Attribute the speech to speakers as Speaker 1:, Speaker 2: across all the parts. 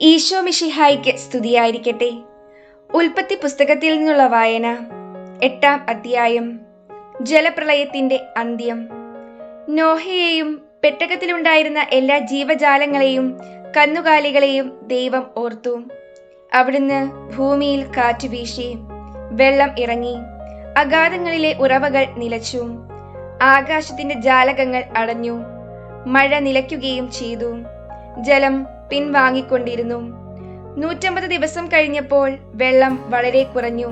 Speaker 1: ഈശോ മിഷിഹായിക്ക് സ്തുതിയായിരിക്കട്ടെ. ഉൽപ്പത്തി പുസ്തകത്തിൽ നിന്നുള്ള വായന എട്ടാം അധ്യായം ജലപ്രളയത്തിന്റെ അന്ത്യം. നോഹയെയും പെട്ടകത്തിലുണ്ടായിരുന്ന എല്ലാ ജീവജാലങ്ങളെയും കന്നുകാലികളെയും ദൈവം ഓർത്തു. അവിടുന്ന് ഭൂമിയിൽ കാറ്റ് വീശി വെള്ളം ഇറങ്ങി അഗാധങ്ങളിലെ ഉറവകൾ നിലച്ചു ആകാശത്തിന്റെ ജാലകങ്ങൾ അടഞ്ഞു മഴ നിലയ്ക്കുകയും ചെയ്തു. ജലം പിൻവാങ്ങിക്കൊണ്ടിരുന്നു. നൂറ്റമ്പത് ദിവസം കഴിഞ്ഞപ്പോൾ വെള്ളം വളരെ കുറഞ്ഞു.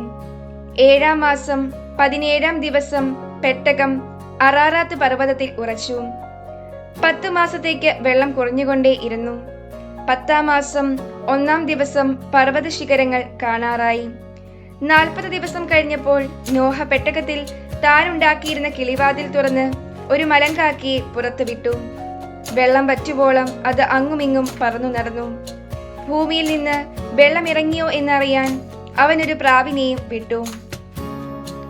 Speaker 1: ഏഴാം മാസം പതിനേഴാം ദിവസം പെട്ടകം അറാറാത്ത് പർവതത്തിൽ ഉറച്ചു. പത്ത് മാസത്തേക്ക് വെള്ളം കുറഞ്ഞുകൊണ്ടേ ഇരുന്നു. പത്താം മാസം ഒന്നാം ദിവസം പർവത ശിഖരങ്ങൾ കാണാറായി. നാൽപ്പത് ദിവസം കഴിഞ്ഞപ്പോൾ നോഹ പെട്ടകത്തിൽ താനുണ്ടാക്കിയിരുന്ന കിളിവാതിൽ തുറന്ന് ഒരു മലങ്കാക്കിയെ പുറത്തുവിട്ടു. വെള്ളം പറ്റുവോളം അത് അങ്ങുമിങ്ങും പറന്നു നടന്നു. ഭൂമിയിൽ നിന്ന് വെള്ളം ഇറങ്ങിയോ എന്നറിയാൻ അവനൊരു പ്രാവിനെയും വിട്ടു.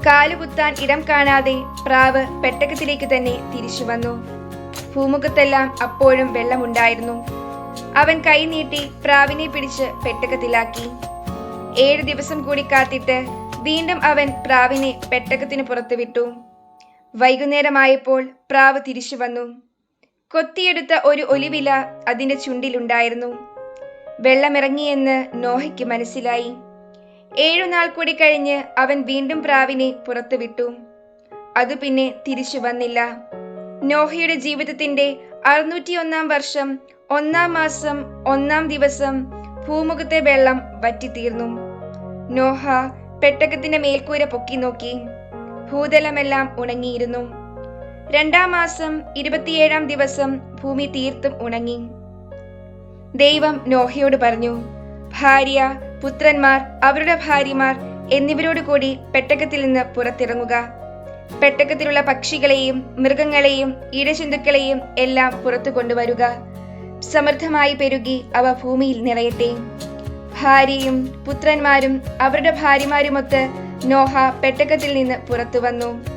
Speaker 1: കാലുകുത്താൻ ഇടം കാണാതെ പ്രാവ് പെട്ടകത്തിലേക്ക് തന്നെ തിരിച്ചു വന്നു. ഭൂമുഖത്തെല്ലാം അപ്പോഴും വെള്ളമുണ്ടായിരുന്നു. അവൻ കൈനീട്ടി പ്രാവിനെ പിടിച്ച് പെട്ടകത്തിലാക്കി. ഏഴ് ദിവസം കൂടി കാത്തിട്ട് വീണ്ടും അവൻ പ്രാവിനെ പെട്ടകത്തിന് പുറത്തു വിട്ടു. വൈകുന്നേരമായപ്പോൾ പ്രാവ് തിരിച്ചു വന്നു. കൊത്തിയെടുത്ത ഒരു ഒലിവില അതിന്റെ ചുണ്ടിലുണ്ടായിരുന്നു. വെള്ളമിറങ്ങിയെന്ന് നോഹയ്ക്ക് മനസ്സിലായി. ഏഴുനാൾ കൂടി കഴിഞ്ഞ് അവൻ വീണ്ടും പ്രാവിനെ പുറത്തുവിട്ടു അത് പിന്നെ തിരിച്ചു വന്നില്ല. നോഹയുടെ ജീവിതത്തിന്റെ അറുന്നൂറ്റിയൊന്നാം വർഷം ഒന്നാം മാസം ഒന്നാം ദിവസം ഭൂമുഖത്തെ വെള്ളം വറ്റിത്തീർന്നു. നോഹ പെട്ടകത്തിന്റെ മേൽക്കൂര പൊക്കി നോക്കി. ഭൂതലമെല്ലാം ഉണങ്ങിയിരുന്നു. രണ്ടാം മാസം ഇരുപത്തിയേഴാം ദിവസം ഭൂമി തീർത്തും ഉണങ്ങി. ദൈവം നോഹയോട് പറഞ്ഞു ഭാര്യ പുത്രന്മാർ അവരുടെ ഭാര്യമാർ എന്നിവരോട് കൂടി പെട്ടകത്തിൽ നിന്ന് പുറത്തിറങ്ങുക. പെട്ടകത്തിലുള്ള പക്ഷികളെയും മൃഗങ്ങളെയും ഇഴജന്തുക്കളെയും എല്ലാം പുറത്തു കൊണ്ടുവരുക. സമൃദ്ധമായി പെരുകി അവ ഭൂമിയിൽ നിറയട്ടെ. ഭാര്യയും പുത്രന്മാരും അവരുടെ ഭാര്യമാരുമൊത്ത് നോഹ പെട്ടകത്തിൽ നിന്ന് പുറത്തു വന്നു.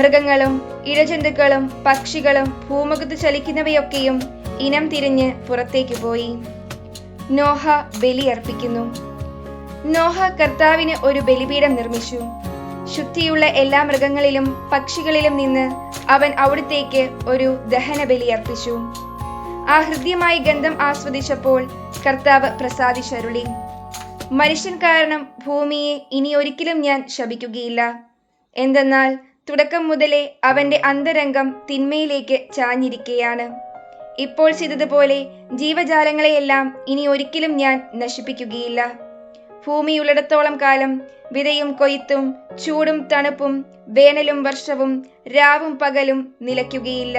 Speaker 1: മൃഗങ്ങളും ഇഴജന്തുക്കളും പക്ഷികളും ഭൂമുഖത്ത് ചലിക്കുന്നവയൊക്കെയും ഇനം തിരിഞ്ഞ് പുറത്തേക്ക് പോയി. നോഹ ബലിയർപ്പിക്കുന്നു നോഹ കർത്താവിന് ഒരു ബലിപീഠം നിർമ്മിച്ചു. ശുദ്ധിയുള്ള എല്ലാ മൃഗങ്ങളിലും പക്ഷികളിലും നിന്ന് അവൻ അവിടുത്തേക്ക് ഒരു ദഹന ബലിയർപ്പിച്ചു ആ ഹൃദ്യമായി ഗന്ധം ആസ്വദിച്ചപ്പോൾ കർത്താവ് പ്രസാദിച്ചരുളി. മനുഷ്യൻ കാരണം ഭൂമിയെ ഇനി ഒരിക്കലും ഞാൻ ശപിക്കുകയില്ല. എന്തെന്നാൽ തുടക്കം മുതലേ അവന്റെ അന്തരംഗം തിന്മയിലേക്ക് ചാഞ്ഞിരിക്കുകയാണ് ഇപ്പോൾ ചെയ്തതുപോലെ ജീവജാലങ്ങളെയെല്ലാം ഇനി ഒരിക്കലും ഞാൻ നശിപ്പിക്കുകയില്ല. ഭൂമിയുള്ളിടത്തോളം കാലം വിതയും കൊയ്ത്തും ചൂടും തണുപ്പും വേനലും വർഷവും രാവും പകലും നിലയ്ക്കുകയില്ല.